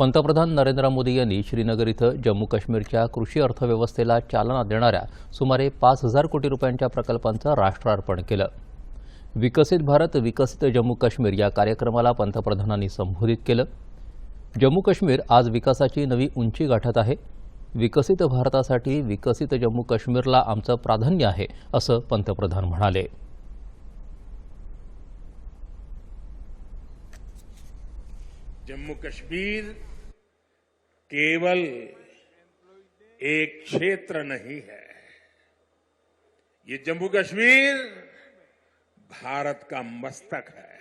पंतप्रधान नरेंद्र मोदी यांनी श्रीनगर इथं जम्मू काश्मीरच्या कृषी अर्थव्यवस्थेला चालना देणाऱ्या सुमारे पाच हजार कोटी रुपयांच्या प्रकल्पांचं राष्ट्रार्पण केलं. विकसित भारत विकसित जम्मू काश्मीर या कार्यक्रमाला पंतप्रधानांनी संबोधित केलं. जम्मू काश्मीर आज विकासाची नवी उंची गाठत आहे. विकसित भारतासाठी विकसित जम्मू काश्मीरला आमचं प्राधान्य आहे असं पंतप्रधान म्हणाले. जम्मू काश्मीर केवल एक क्षेत्र नहीं है। ये जम्मू कश्मीर भारत का मस्तक है।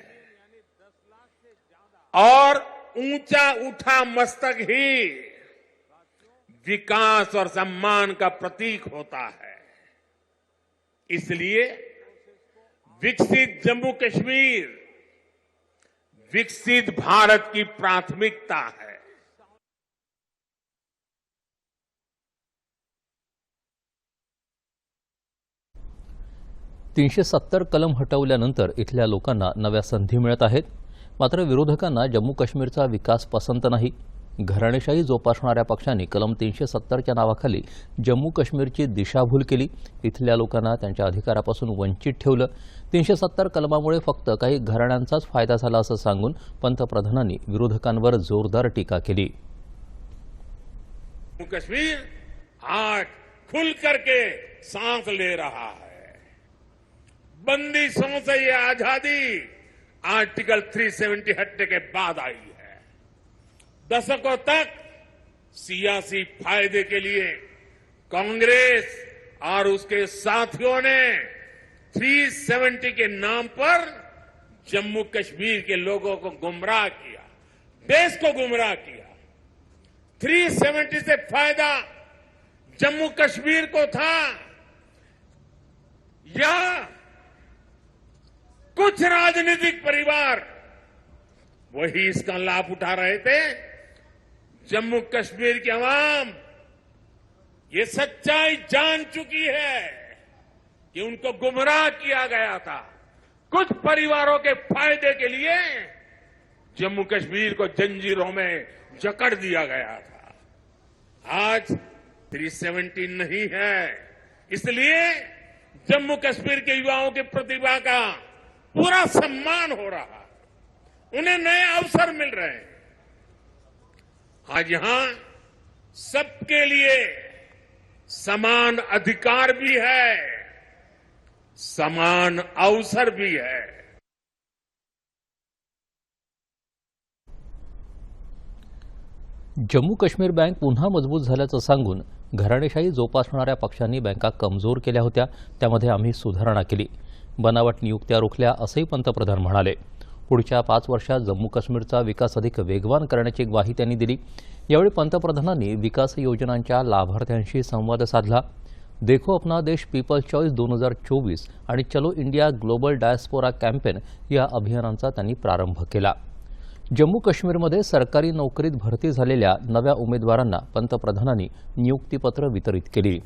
और ऊँचा उठा मस्तक ही विकास और सम्मान का प्रतीक होता है। इसलिए विकसित जम्मू कश्मीर, विकसित भारत की प्राथमिकता है। तीनशे सत्तर कलम हटवल्यानंतर इथल्या लोकांना नव्या संधी मिळत आहेत. मात्र विरोधकांना जम्मू काश्मीरचा विकास पसंत नाही. घराणेशाही जोपासणाऱ्या पक्षांनी कलम तीनशे सत्तरच्या नावाखाली जम्मू काश्मीरची दिशाभूल केली. इथल्या लोकांना त्यांच्या अधिकारापासून वंचित ठेवलं. तीनशे सत्तर कलमामुळे फक्त काही घराण्यांचाच फायदा झाला असं सांगून पंतप्रधानांनी विरोधकांवर जोरदार टीका केली. जम्मू काश्मीर आज खुल करके सांस ले रहा है। बंदिशों से ये आज़ादी आर्टिकल 370 हटने के बाद आई है। दशकों तक सियासी फ़ायदे के लिए कांग्रेस और उसके साथियों ने 370 के नाम पर जम्मू कश्मीर के लोगों को गुमराह किया, देश को गुमराह किया। 370 से फ़ायदा जम्मू कश्मीर को था। या कुछ राजनीतिक परिवार वही इसका लाभ उठा रहे थे, जम्मू कश्मीर की आवाम। ये सच्चाई जान चुकी है कि उनको गुमराह किया गया था। कुछ परिवारों के फ़ायदे के लिए जम्मू कश्मीर को जंजीरों में जकड़ दिया गया था। आज 370 नहीं है, इसलिए जम्मू कश्मीर के युवाओं की प्रतिभा का पूरा सम्मान हो रहा है। उन्हें नए अवसर मिल रहे हैं। आज यहां सबके लिए समान अधिकार भी है समान अवसर भी है। जम्मू काश्मीर बँक पुन्हा मजबूत झाल्याचं सांगून घराणेशाही जोपासणाऱ्या पक्षांनी बँका कमजोर केल्या होत्या त्यामध्ये आम्ही सुधारणा केली. बनावट नियुक्त्या रोखल्या असंही पंतप्रधान म्हणाले. पुढच्या पाच वर्षात जम्मू काश्मीरचा विकास अधिक वेगवान करण्याची ग्वाही त्यांनी दिली. यावेळी पंतप्रधानांनी विकास योजनांच्या लाभार्थ्यांशी संवाद साधला. देखो अपना देश पीपल चॉईस दोन हजार चोवीस आणि चलो इंडिया ग्लोबल डायस्पोरा कॅम्पेन या अभियानांचा त्यांनी प्रारंभ केला. जम्मू काश्मीरमध्ये सरकारी नोकरीत भरती झालेल्या नव्या उमेदवारांना पंतप्रधानांनी नियुक्तीपत्र वितरित केली.